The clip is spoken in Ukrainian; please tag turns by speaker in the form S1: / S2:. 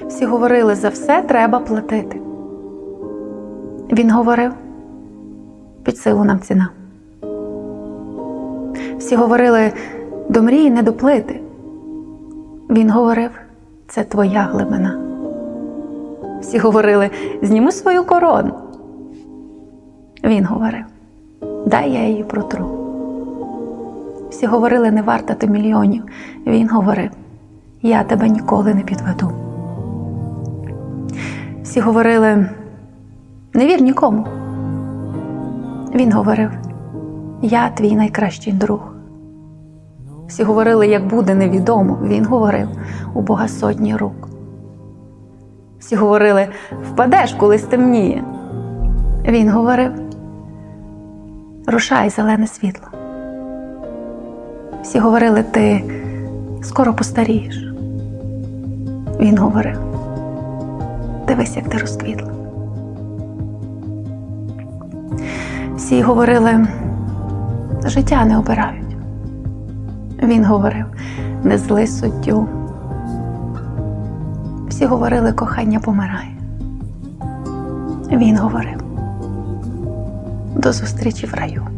S1: Всі говорили, за все треба платити. Він говорив, під силу нам ціна. Всі говорили, до мрії не доплити. Він говорив, це твоя глибина. Всі говорили, зніми свою корону. Він говорив, дай я її протру. Всі говорили, не варта ти мільйонів. Він говорив, я тебе ніколи не підведу. Всі говорили, не вір нікому. Він говорив, я твій найкращий друг. Всі говорили, як буде невідомо. Він говорив, у Бога сотні рук. Всі говорили, впадеш, коли стемніє. Він говорив, рушай зелене світло. Всі говорили, ти скоро постарієш. Він говорив, дивись, як ти розквітла. Всі говорили, життя не обирають. Він говорив, не зли суддю. Всі говорили, кохання помирає. Він говорив, до зустрічі в раю.